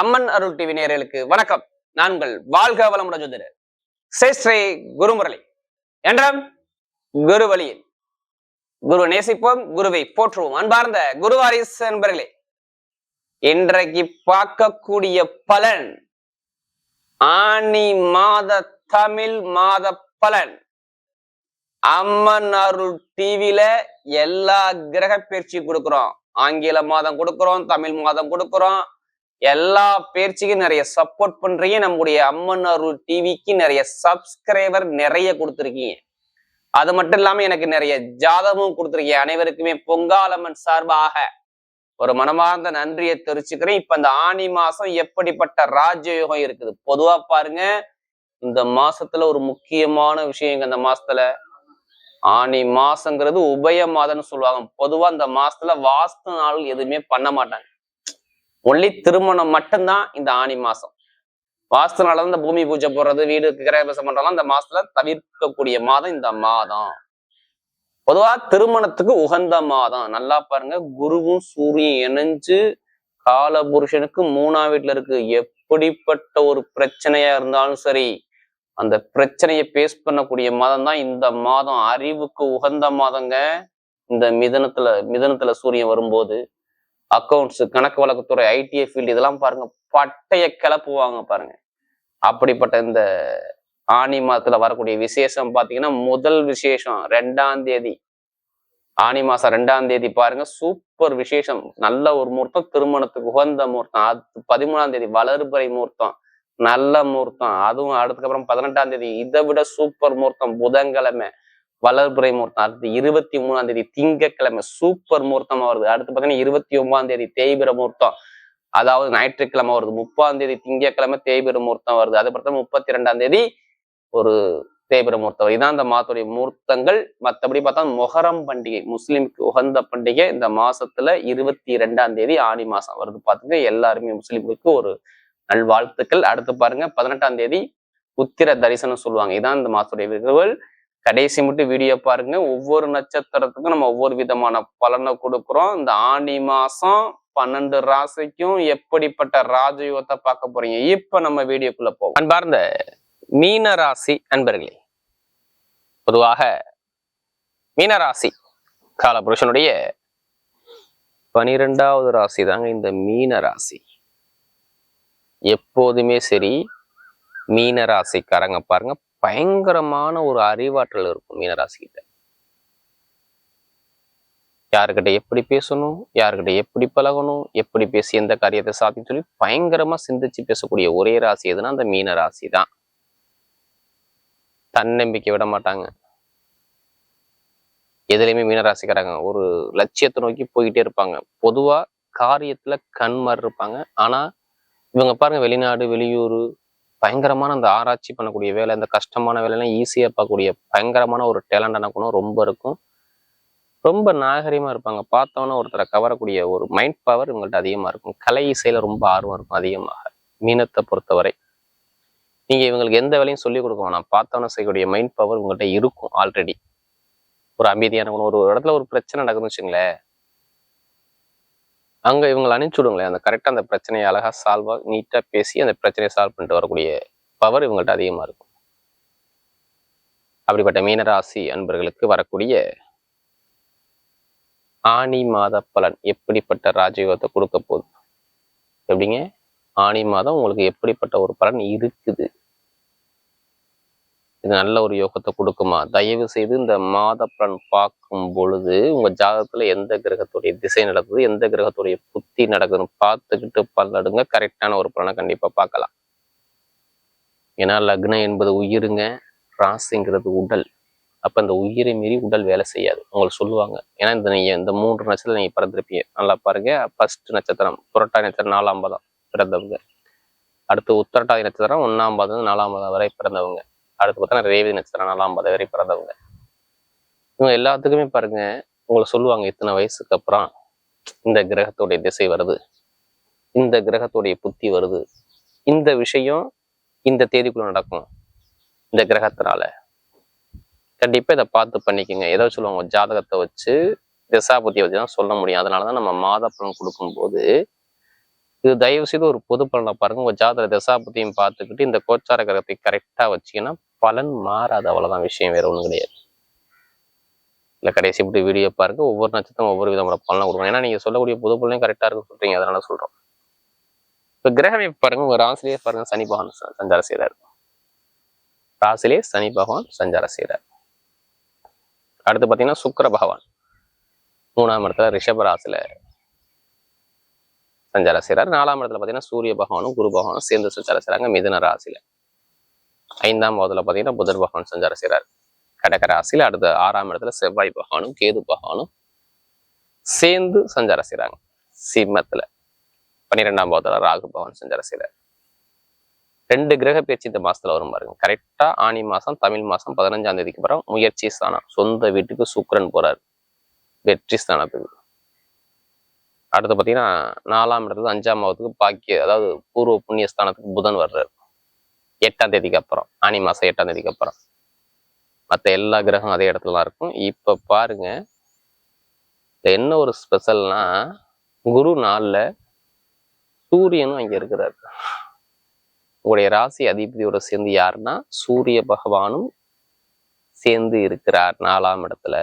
அம்மன் அருள் TV நேரலுக்கு வணக்கம். நாங்கள் வாழ்க வளமுடன் ஜோதிடர். ஸ்ரீ ஸ்ரீ குருமுரளி. என்றும் குரு வழியில் குரு நேசிப்போம் குருவை போற்றுவோம். அன்பார்ந்த குருவாரிஸ் என்பர்களே இன்றைக்கு பார்க்கக்கூடிய பலன் ஆனி மாத தமிழ் மாத பலன். அம்மன் அருள் டிவில எல்லா கிரக பயிற்சி கொடுக்குறோம். ஆங்கில மாதம் கொடுக்குறோம் தமிழ் மாதம் கொடுக்குறோம். எல்லா பேர்ச்சிக்கும் நிறைய சப்போர்ட் பண்றீங்க. நம்முடைய அம்மன் அருள் டிவிக்கு நிறைய சப்ஸ்கிரைபர் நிறைய கொடுத்துருக்கீங்க. அது மட்டும் இல்லாம எனக்கு நிறைய ஜாதகமும் கொடுத்துருக்கீங்க. அனைவருக்குமே பொங்காலம்மன் சார்பாக ஒரு மனமார்ந்த நன்றியை தெரிவிச்சுக்கிறேன். இப்ப இந்த ஆனி மாசம் எப்படிப்பட்ட ராஜயோகம் இருக்குது? பொதுவா பாருங்க இந்த மாசத்துல ஒரு முக்கியமான விஷயம் இந்த மாசத்துல? ஆனி மாசங்கிறது உபய மாதம்னு சொல்லுவாங்க. பொதுவா இந்த மாசத்துல வாஸ்து நாள் எதுவுமே பண்ண மாட்டாங்க. ஒன்லி திருமணம் மட்டும்தான் இந்த ஆனி மாசம். வாஸ்து நாள் இந்த பூமி பூஜை போடுறது வீடு கிரகபிரசம் பண்றதெல்லாம் இந்த மாசத்துல தவிர்க்கக்கூடிய மாதம் இந்த மாதம். பொதுவா திருமணத்துக்கு உகந்த மாதம். நல்லா பாருங்க குருவும் சூரியன் இணைஞ்சு கால புருஷனுக்கு மூணாம் வீட்டுல இருக்கு. எப்படிப்பட்ட ஒரு பிரச்சனையா இருந்தாலும் சரி அந்த பிரச்சனையை பேஸ் பண்ணக்கூடிய மாதம் தான் இந்த மாதம். அறிவுக்கு உகந்த மாதங்க. இந்த மிதனத்துல மிதனத்துல சூரியன் வரும்போது அக்கௌண்ட்ஸ் கணக்கு வழக்குத்துறை ஐடிஐ ஃபீல்டு இதெல்லாம் பாருங்க. பட்டைய கிளப்புவாங்க பாருங்க. அப்படிப்பட்ட இந்த ஆனி மாதத்துல வரக்கூடிய விசேஷம் பாத்தீங்கன்னா முதல் விசேஷம் ரெண்டாம் தேதி. ஆனி மாசம் ரெண்டாம் தேதி பாருங்க. சூப்பர் விசேஷம். நல்ல ஒரு முகூர்த்தம். திருமணத்துக்கு உகந்த முகூர்த்தம். அது பதிமூணாம் தேதி வளர்பறை முகூர்த்தம். நல்ல முகூர்த்தம். அதுவும் அடுத்துக்கப்புறம் பதினெட்டாம் தேதி. இதை விட சூப்பர் முகூர்த்தம். புதன்கிழமை. வளர்புரை முகூர்த்தம் அடுத்து இருபத்தி மூணாம் தேதி திங்கக்கிழமை சூப்பர் முகூர்த்தமா வருது. அடுத்து பார்த்தீங்கன்னா இருபத்தி ஒன்பதாம் தேதி தேய்பிர முகூர்த்தம் அதாவது ஞாயிற்றுக்கிழமை வருது. முப்பாம் தேதி திங்கக்கிழமை தேய்பிர முகூர்த்தம் வருது. அது பார்த்தா முப்பத்தி ரெண்டாம் தேதி ஒரு தேய்பிர முகூர்த்தம் வருது. இதான் இந்த மாதத்துடைய முகூர்த்தங்கள் மற்றபடி பார்த்தா மொஹரம் பண்டிகை முஸ்லீமுக்கு உகந்த பண்டிகை இந்த மாசத்துல இருபத்தி ரெண்டாம் தேதி ஆனி மாசம் வருது. பார்த்துங்க எல்லாருமே முஸ்லீம்களுக்கு ஒரு நல்வாழ்த்துக்கள். அடுத்து பாருங்க பதினெட்டாம் தேதி உத்திர தரிசனம் சொல்லுவாங்க. இதான் இந்த மாசத்துடைய விருதுகள் கடைசி மட்டும் வீடியோ பாருங்க. ஒவ்வொரு நட்சத்திரத்துக்கும் நம்ம ஒவ்வொரு விதமான பலனை கொடுக்குறோம். இந்த ஆனி மாசம் பன்னெண்டு ராசிக்கும் எப்படிப்பட்ட ராஜயோகத்தை பார்க்க போறீங்க? இப்ப நம்ம வீடியோக்குள்ள போவோம். அன்பார்ந்த மீன ராசி அன்பர்களே பொதுவாக மீனராசி காலபுருஷனுடைய பனிரெண்டாவது ராசி தாங்க இந்த மீன ராசி. எப்போதுமே சரி மீன ராசிக்காரங்க பாருங்க பயங்கரமான ஒரு அறிவாற்றல் இருக்கும் மீனராசி கிட்ட யாருக்கிட்ட எப்படி பேசணும் யாருக்கிட்ட எப்படி பழகணும் எப்படி பேசி எந்த காரியத்தை சாத்தி சொல்லி பயங்கரமா சிந்திச்சு பேசக்கூடிய ஒரே ராசி எதுனா அந்த மீன ராசி தான். தன்னம்பிக்கை விட மாட்டாங்க. எதுலையுமே மீனராசிக்காரங்க ஒரு லட்சியத்தை நோக்கி போய்கிட்டே இருப்பாங்க. பொதுவா காரியத்துல கண்மார் இருப்பாங்க ஆனா இவங்க பாருங்க வெளிநாடு வெளியூர் பயங்கரமான அந்த ஆராய்ச்சி பண்ணக்கூடிய வேலை இந்த கஷ்டமான வேலைலாம் ஈஸியாக பார்க்கக்கூடிய பயங்கரமான ஒரு டேலண்டான குணம் ரொம்ப இருக்கும். ரொம்ப நாகரிகமா இருப்பாங்க. பார்த்தோன்னா ஒருத்தரை கவரக்கூடிய ஒரு மைண்ட் பவர் இவங்கள்ட்ட அதிகமா இருக்கும். கலை இசையில் ரொம்ப ஆர்வம் இருக்கும் அதிகமாக. மீனத்தை பொறுத்தவரை. நீங்க இவங்களுக்கு எந்த வேலையும் சொல்லிக் கொடுக்க வேணாம். பார்த்தோன்னா செய்யக்கூடிய மைண்ட் பவர் உங்கள்கிட்ட இருக்கும் ஆல்ரெடி ஒரு அமைதியான குணம் ஒரு ஒரு இடத்துல ஒரு பிரச்சனை நடக்குதுன்னு வச்சுங்களேன். அங்க இவங்களை அனுப்பிச்சு விடுங்களேன். அந்த கரெக்டாக அந்த பிரச்சனையை அழகா சால்வா நீட்டா பேசி அந்த பிரச்சனையை சால்வ் பண்ணிட்டு வரக்கூடிய பவர் இவங்கள்ட்ட அதிகமா இருக்கும். அப்படிப்பட்ட மீனராசி அன்பர்களுக்கு வரக்கூடிய ஆனி மாத பலன் எப்படிப்பட்ட ராஜயோகத்தை கொடுக்க போகுது? எப்படிங்க? ஆனி மாதம் உங்களுக்கு எப்படிப்பட்ட ஒரு பலன் இருக்குது? இது நல்ல ஒரு யோகத்தை கொடுக்குமா? தயவு செய்து இந்த மாத பலன் பார்க்கும் பொழுது உங்க ஜாதகத்துல எந்த கிரகத்துடைய திசை நடக்குது எந்த கிரகத்துடைய புத்தி நடக்குதுன்னு பார்த்துக்கிட்டு பல்லடுங்க. கரெக்டான ஒரு பலனை கண்டிப்பா பார்க்கலாம். ஏன்னா லக்னம் என்பது உயிருங்க ராசிங்கிறது உடல். அப்ப இந்த உயிரை மீறி உடல் வேலை செய்யாது. உங்களுக்கு சொல்லுவாங்க. ஏன்னா இந்த நீங்க இந்த மூன்று நட்சத்திரம் நீங்க பிறந்திருப்பீங்க. நல்லா பாருங்க. ஃபர்ஸ்ட் நட்சத்திரம் புரட்டாதி நட்சத்திரம் நாலாம் பாதம் பிறந்தவங்க. அடுத்து உத்தரட்டாதி நட்சத்திரம் ஒன்னாம் பாதம் நாலாம் பாதம் வரை பிறந்தவங்க. அடுத்து பார்த்தா ரேவதி நட்சத்திரம் நாலாம் பாதம் வரை பிறந்தவங்க. இவங்க எல்லாத்துக்குமே பாருங்க உங்களை சொல்லுவாங்க இத்தனை வயசுக்கு அப்புறம் இந்த கிரகத்துடைய திசை வருது இந்த கிரகத்துடைய புத்தி வருது இந்த விஷயம் இந்த தேதிக்குள்ள நடக்கும் இந்த கிரகத்தினால. கண்டிப்பா இதை பார்த்து பண்ணிக்கோங்க. ஏதோ சொல்லுவாங்க ஜாதகத்தை வச்சு திசாபுத்தியை வச்சு தான் சொல்ல முடியும். அதனாலதான் நம்ம மாத பலன் கொடுக்கும்போது இது தயவு செய்து ஒரு பொது பலனை பாருங்க. உங்க ஜாதக தசாபதியும் பார்த்துக்கிட்டு இந்த கோச்சார கிரகத்தை கரெக்டா வச்சீங்கன்னா பலன் மாறாது. அவ்வளவுதான் விஷயம் வேற ஒண்ணும் கிடையாது. இல்ல கடைசி இப்படி வீடியோ பாருங்க. ஒவ்வொரு நட்சத்திரம் ஒவ்வொரு விதமான பலனை கொடுக்கணும் ஏன்னா நீங்க சொல்லக்கூடிய பொது பலனையும் கரெக்டா இருக்குன்னு சொல்றீங்க. அதனால சொல்றோம். இப்ப கிரகமே பாருங்க. உங்க ராசிலேயே பாருங்க. சனி பகவான் ச- சஞ்சாரம் செய்யறாரு ராசிலே சனி பகவான் சஞ்சாரம் செய்யறாரு அடுத்து பாத்தீங்கன்னா சுக்கர பகவான். மூணாம் இடத்துல ரிஷப ராசில சஞ்சாரம் செய்கிறார் நாலாம் இடத்துல பாத்தீங்கன்னா சூரிய பகவானும் குரு பகவானும் சேர்ந்து சஞ்சாரம் செய்கிறாங்க மிதுன ராசியில். ஐந்தாம் இடத்துல பாத்தீங்கன்னா புதர் பகவான் சஞ்சாரம் செய்யறாரு கடக ராசியில் அடுத்த ஆறாம் இடத்துல செவ்வாய் பகவானும் கேது பகவானும் சேர்ந்து சஞ்சாரம் செய்கிறாங்க சிம்மத்துல. பன்னிரெண்டாம் பாவத்தில் ராகு பகவான் சஞ்சாரம் செய்யறாரு ரெண்டு கிரக பேச்சு இந்த மாசத்துல வரும் பாருங்க. கரெக்டா ஆனி மாசம் தமிழ் மாசம் பதினஞ்சாம் தேதிக்கு அப்புறம் முயற்சி ஸ்தானம். சொந்த வீட்டுக்கு சுக்கரன் போறாரு. வெற்றி ஸ்தானத்துக்கு. அடுத்து பார்த்தீங்கன்னா நாலாம் இடத்துல அஞ்சாம் மாவத்துக்கு பாக்கிய அதாவது பூர்வ புண்ணிய ஸ்தானத்துக்கு புதன் வர்றார். எட்டாம் தேதிக்கு அப்புறம் ஆனி மாதம் எட்டாம் தேதிக்கு அப்புறம். மற்ற எல்லா கிரகம் அதே இடத்துல தான் இருக்கும். இப்போ பாருங்க என்ன ஒரு ஸ்பெஷல்னா குரு நாளில் சூரியனும் அங்கே இருக்கிறார். உங்களுடைய ராசி அதிபதியோட சேர்ந்து யாருன்னா சூரிய பகவானும் சேர்ந்து இருக்கிறார் நாலாம் இடத்துல.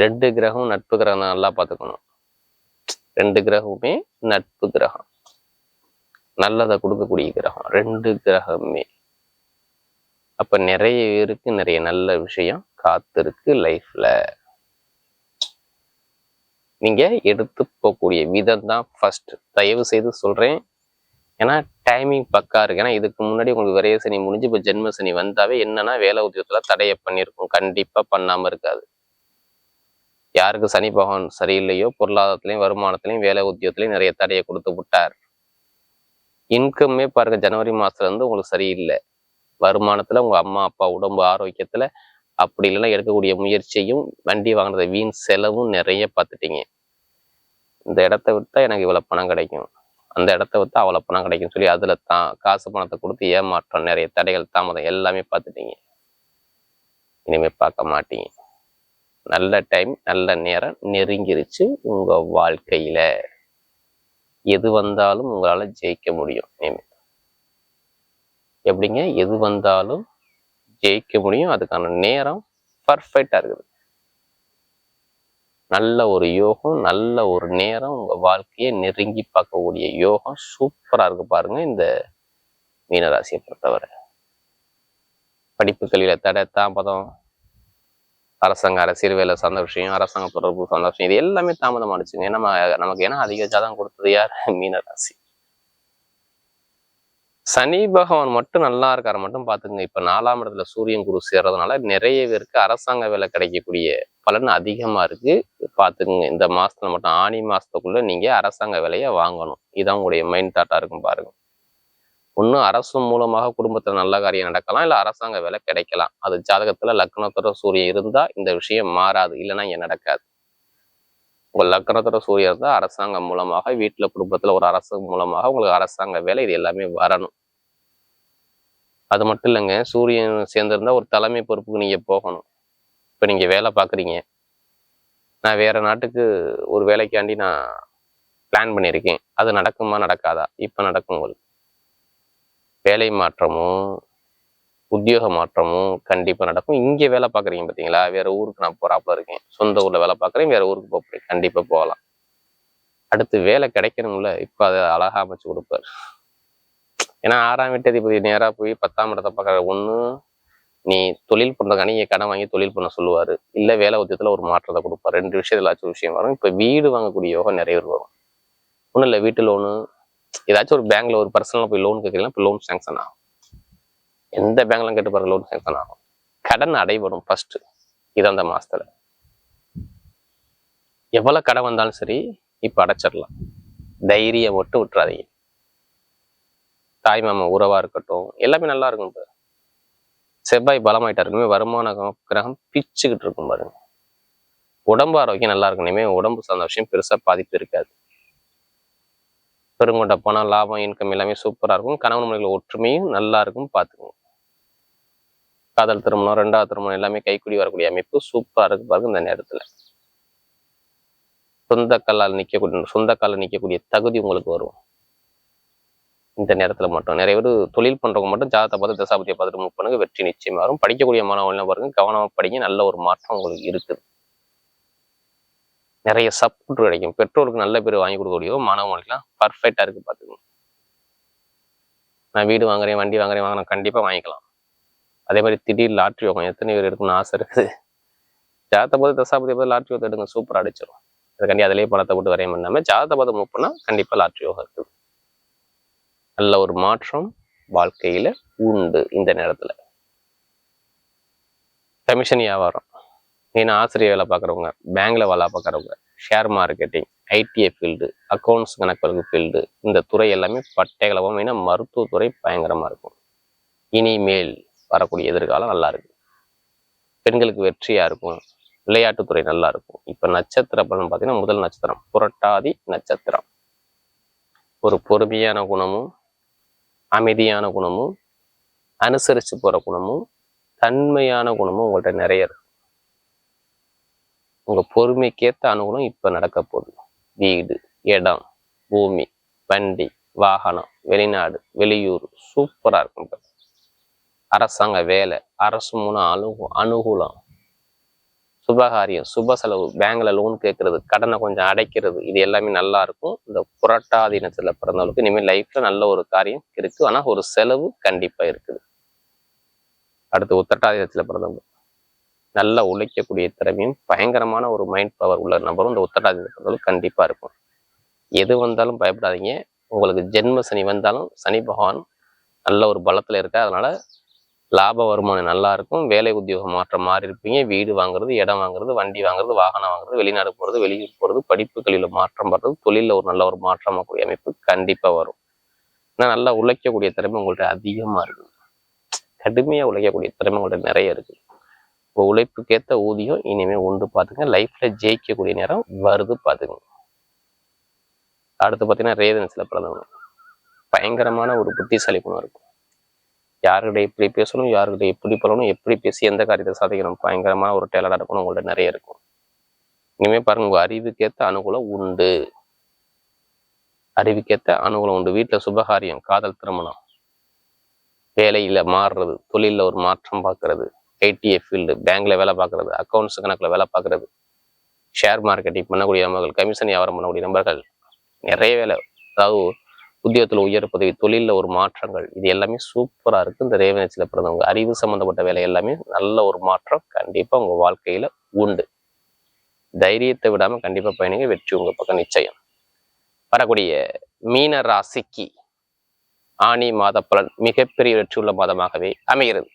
ரெண்டு கிரகம் நட்பு கிரகம் நல்லா பார்த்துக்கணும். ரெண்டு கிரகமுமே நட்பு கிரகம். நல்லதை கொடுக்கக்கூடிய கிரகம். ரெண்டு கிரகமே. அப்ப நிறைய பேருக்கு நிறைய நல்ல விஷயம் காத்திருக்கு லைஃப்ல நீங்க எடுத்து போகக்கூடிய விதம் தான் ஃபர்ஸ்ட் தயவு செய்து சொல்றேன். ஏன்னா டைமிங் பக்கா இருக்கு. ஏன்னா இதுக்கு முன்னாடி உங்களுக்கு விரைய சனி முடிஞ்சு இப்போ ஜென்ம சனி வந்தாவே என்னன்னா வேலை உத்தியோகத்துல தடைய பண்ணியிருக்கும். கண்டிப்பா பண்ணாம இருக்காது. யாருக்கு சனி பகவான் சரியில்லையோ பொருளாதாரத்திலையும் வருமானத்திலையும் வேலை உத்தியோகத்திலையும் நிறைய தடையை கொடுத்து விட்டார். இன்கம்மே பாருங்க ஜனவரி மாசத்துல இருந்து உங்களுக்கு சரியில்லை. வருமானத்துல உங்க அம்மா அப்பா உடம்பு ஆரோக்கியத்துல அப்படி இல்லைன்னா எடுக்கக்கூடிய முயற்சியும் வண்டி வாங்குறத வீண் செலவும் நிறைய பார்த்துட்டீங்க. இந்த இடத்த விட்டா எனக்கு இவ்வளவு பணம் கிடைக்கும். அந்த இடத்த விட்டா அவ்வளவு பணம் கிடைக்கும் சொல்லி அதுல தான் காசு பணத்தை கொடுத்து ஏமாற்றம் நிறைய தடைகள் தாமதம் எல்லாமே பார்த்துட்டீங்க. இனிமே பார்க்க மாட்டீங்க. நல்ல டைம் நல்ல நேரம் நெருங்கிருச்சு உங்க வாழ்க்கையில. எது வந்தாலும் உங்களால ஜெயிக்க முடியும் எப்படிங்க? எது வந்தாலும் ஜெயிக்க முடியும் அதுக்கான நேரம் பர்ஃபெக்டாக இருக்குது. நல்ல ஒரு யோகம் நல்ல ஒரு நேரம் உங்க வாழ்க்கையை நெருங்கி பார்க்கக்கூடிய யோகம் சூப்பரா இருக்கு பாருங்க இந்த மீனராசியை பொறுத்தவரை. படிப்புகளில் தடை தாமதம் அரசாங்க அரசியல் வேலை சார்ந்த விஷயம் அரசாங்க தொடர்பு சார்ந்த விஷயம் இது எல்லாமே தாமதமானுச்சுங்க நம்ம நமக்கு ஏன்னா அதிக ஜாதகம் கொடுத்தது யார்? மீனராசி சனி பகவான் மட்டும் நல்லா இருக்கார மட்டும் பார்த்துங்க இப்ப நாலாம் இடத்துல சூரியன் குரு சேர்றதுனால நிறைய பேருக்கு அரசாங்க வேலை கிடைக்கக்கூடிய பலன் அதிகமா இருக்கு. பார்த்துக்குங்க. இந்த மாசத்துல மட்டும் ஆனி மாசத்துக்குள்ள நீங்க அரசாங்க வேலையை வாங்கணும். இதான் உங்களுடைய மைண்ட் தாட்டா இருக்கும் பாருங்க. ஒன்றும் அரசு மூலமாக குடும்பத்தில் நல்ல காரியம் நடக்கலாம் இல்லை அரசாங்க வேலை கிடைக்கலாம். அது ஜாதகத்தில் லக்னத்தோட சூரியன் இருந்தால் இந்த விஷயம் மாறாது இல்லைன்னா இங்கே நடக்காது. உங்கள் லக்னத்தோட சூரியன் இருந்தால் அரசாங்கம் மூலமாக வீட்டில் குடும்பத்தில் ஒரு அரசு மூலமாக உங்களுக்கு அரசாங்க வேலை இது எல்லாமே வரணும். அது மட்டும் இல்லைங்க சூரியன் சேர்ந்துருந்தா ஒரு தலைமை பொறுப்புக்கு நீங்கள் போகணும். இப்போ நீங்கள் வேலை பார்க்குறீங்க நான் வேறு நாட்டுக்கு ஒரு வேலைக்காண்டி நான் பிளான் பண்ணியிருக்கேன். அது நடக்குமா நடக்காதா? இப்போ நடக்கும் உங்களுக்கு. வேலை மாற்றமும் உத்தியோக மாற்றமும் கண்டிப்பா நடக்கும். இங்க வேலை பார்க்குறீங்க பார்த்தீங்களா வேற ஊருக்கு நான் போறாப்புல இருக்கேன். சொந்த ஊர்ல வேலை பாக்குறேன் வேற ஊருக்கு போகிறேன் கண்டிப்பா போகலாம். அடுத்து வேலை கிடைக்கணும்ல. இப்ப அதை அழகா அமைச்சு கொடுப்பாரு. ஏன்னா ஆறாம் வீட்டதிபதி நேரா போய் பத்தாம் இடத்தை பார்க்கற ஒன்று நீ தொழில் பண்ணுறதுக்கான நீ கடன் வாங்கி தொழில் பண்ண சொல்லுவாரு. இல்ல வேலை உத்தியத்தில் ஒரு மாற்றத்தை கொடுப்பாரு. ரெண்டு விஷயத்துல ஆச்சு விஷயம் வரும். இப்ப வீடு வாங்கக்கூடிய யோகம் நிறைய பேர் வரும். ஒண்ணும் இல்ல வீட்டு லோனு ஏதாச்சும் ஒரு பேங்க்ல ஒரு பர்சனலாக போய் லோன் கேட்குறீங்கன்னா இப்போ லோன் சேங்ஷன் ஆகும். எந்த பேங்க்ல கேட்டு பாருங்க லோன் சேங்ஷன் ஆகும். கடன் அடைபடும் ஃபர்ஸ்ட் இது அந்த மாசத்துல. எவ்வளவு கடன் வந்தாலும் சரி இப்ப அடைச்சிடலாம். தைரியம் மட்டும் விட்டுறாதீங்க. தாய் மாமா உறவா இருக்கட்டும் எல்லாமே நல்லா இருக்கும் இப்போ செவ்வாய் பலமாயிட்டா இருக்குமே வருமான கிரகம் பிச்சுக்கிட்டு இருக்கும் பாருங்க. உடம்பு ஆரோக்கியம் நல்லா இருக்கணுமே. உடம்பு சார்ந்த விஷயம் பெருசா பாதிப்பு இருக்காது. பெருங்கொண்ட பணம் லாபம் இன்கம் எல்லாமே சூப்பரா இருக்கும். கணவன் மனைவிகள் ஒற்றுமையும் நல்லா இருக்கும் பாத்துக்கோங்க காதல் திருமணம் ரெண்டாவது திருமணம் எல்லாமே கைக்குடி வரக்கூடிய அமைப்பு சூப்பரா இருக்கு பாருங்க இந்த நேரத்துல. சொந்த கல்லால் நிற்கக்கூடிய சொந்த காலில் நிற்கக்கூடிய தகுதி உங்களுக்கு வரும். இந்த நேரத்துல மட்டும். நிறைய பேர் தொழில் பண்றவங்க மட்டும் ஜாதகத்தை பார்த்து தசாபதியை பார்த்துட்டு மூவ் பண்ணுங்க வெற்றி நிச்சயமாக வரும். படிக்கக்கூடிய மாணவர்கள்லாம் பாருங்க கவனமா படிங்க நல்ல ஒரு மாற்றம் உங்களுக்கு இருக்குது. நிறைய சப்போர்ட் கிடைக்கும். பெற்றோருக்கு நல்ல பேர் வாங்கி கொடுக்கக்கூடிய மாணவர்களுக்குலாம் பர்ஃபெக்டாக இருக்கு பார்த்துக்கணும் நான் வீடு வாங்குறேன் வண்டி வாங்குறேன் வாங்கினா கண்டிப்பா வாங்கிக்கலாம். அதே மாதிரி திடீர் லாட்ரி யோகம் எத்தனை பேர் எடுக்கணும்னு ஆசை இருக்குது. ஜாத்த போது தசாபதி போது லாட்ரி யோகத்தை எடுங்க சூப்பர் அடிச்சிடும் அதுக்காண்டி அதிலேயே பணத்தை போட்டு வரையும் பண்ணாமல் ஜாதகத்தை பார்த்து மூவ் பண்ணால் கண்டிப்பா லாட்ரி யோகம் இருக்குது. நல்ல ஒரு மாற்றம் வாழ்க்கையில உண்டு இந்த நேரத்துல. கமிஷன் வியாபாரம். மெயினாக ஆசிரியர் வேலை பார்க்குறவங்க பேங்க்ல வேலை பார்க்குறவங்க share marketing ITI field accounts கணக்கு ஃபீல்டு இந்த துறை எல்லாமே பட்டைகளவும் மெயினாக மருத்துவத்துறை பயங்கரமாக இருக்கும். இனிமேல் வரக்கூடிய எதிர்காலம் நல்லா இருக்கு. பெண்களுக்கு வெற்றியாக இருக்கும். விளையாட்டுத்துறை நல்லா இருக்கும். இப்போ நட்சத்திர பலன் பார்த்தீங்கன்னா முதல் நட்சத்திரம். புரட்டாதி நட்சத்திரம். ஒரு பொறுமையான குணமும் அமைதியான குணமும் அனுசரித்து போகிற குணமும் தன்மையான குணமும் உங்கள்கிட்ட நிறைய இருக்கும் உங்கள் பொறுமைக்கேற்ற அனுகூலம் இப்போ நடக்க போகுது. வீடு இடம் பூமி வண்டி வாகனம் வெளிநாடு வெளியூர் சூப்பரா இருக்கும் அரசாங்க வேலை அரசு மூலம் அனுகூ அனுகூலம் சுபகாரியம் சுப செலவு பேங்க்ல லோன் கேட்கறது கடனை கொஞ்சம் அடைக்கிறது இது எல்லாமே நல்லா இருக்கும். இந்த புரட்டாதி இனத்துல பிறந்தவங்களுக்கு இனிமேல் லைஃப்ல நல்ல ஒரு காரியம் இருக்கு. ஆனால் ஒரு செலவு கண்டிப்பாக இருக்குது. அடுத்து உத்தட்டாதி இனத்துல பிறந்தவங்க. நல்லா உழைக்கக்கூடிய திறமையும் பயங்கரமான ஒரு மைண்ட் பவர் உள்ள நபரும் இந்த உத்தட்டாதி கண்டிப்பாக இருக்கும் எது வந்தாலும் பயப்படாதீங்க. உங்களுக்கு ஜென்ம சனி வந்தாலும் சனி பகவான் நல்ல ஒரு பலத்தில் இருக்க அதனால் லாப வருமானம் நல்லா இருக்கும். வேலை உத்தியோகம் மாற்றம் மாறி இருப்பீங்க. வீடு வாங்குறது இடம் வாங்குறது வண்டி வாங்குறது வாகனம் வாங்குறது வெளிநாடு போகிறது வெளியூர் போகிறது படிப்புகளில் மாற்றம் வர்றது தொழிலில் ஒரு நல்ல ஒரு மாற்றமாகக்கூடிய அமைப்பு கண்டிப்பாக வரும். ஆனால் நல்லா உழைக்கக்கூடிய திறமை உங்கள்கிட்ட அதிகமாக இருக்கும். கடுமையாக உழைக்கக்கூடிய திறமை உங்கள்கிட்ட நிறைய இருக்குது இப்போ உழைப்புக்கேத்த ஊதியம் இனிமேல் உண்டு பாத்துங்க லைஃப்ல ஜெயிக்கக்கூடிய நேரம் வருது பார்த்துங்க அடுத்து பார்த்தீங்கன்னா ரேதன்ஸ்ல பிறந்தவங்க. பயங்கரமான ஒரு புத்திசாலி குணம் இருக்கும். யாருக்கிட்ட எப்படி பேசணும் யாருக்கிட்ட எப்படி பண்ணணும் எப்படி பேசி எந்த காரியத்தை சாதிக்கணும் பயங்கரமான ஒரு டேலண்டாக இருக்கணும் உங்கள்ட்ட நிறைய இருக்கும். இனிமே பாருங்க உங்கள் அறிவுக்கேத்த அனுகூலம் உண்டு. அறிவுக்கேத்த அனுகூலம் உண்டு. வீட்டில் சுபகாரியம் காதல் திருமணம் வேலையில மாறுறது தொழிலில் ஒரு மாற்றம் பார்க்கறது ஐடிஐ ஃபீல்டு பேங்க்ல வேலை பார்க்கறது அக்கௌண்ட்ஸ் கணக்கில் வேலை பார்க்கறது ஷேர் மார்க்கெட்டிங் பண்ணக்கூடிய நபர்கள் கமிஷன் வியாபாரம் பண்ணக்கூடிய நபர்கள் நிறைய வேலை. அதாவது உத்தியோகத்தில் உயர் பதவி தொழில்ல ஒரு மாற்றங்கள் இது எல்லாமே சூப்பரா இருக்கு. இந்த ரேவனச்சில பிறந்தவங்க அறிவு சம்மந்தப்பட்ட வேலை எல்லாமே நல்ல ஒரு மாற்றம் கண்டிப்பா உங்க வாழ்க்கையில உண்டு. தைரியத்தை விடாம கண்டிப்பா பயணிங்க வெற்றி உங்க பக்கம் நிச்சயம். வரக்கூடிய மீன ராசிக்கு ஆணி மாத பலன் மிகப்பெரிய வெற்றியுள்ள மாதமாகவே அமைகிறது.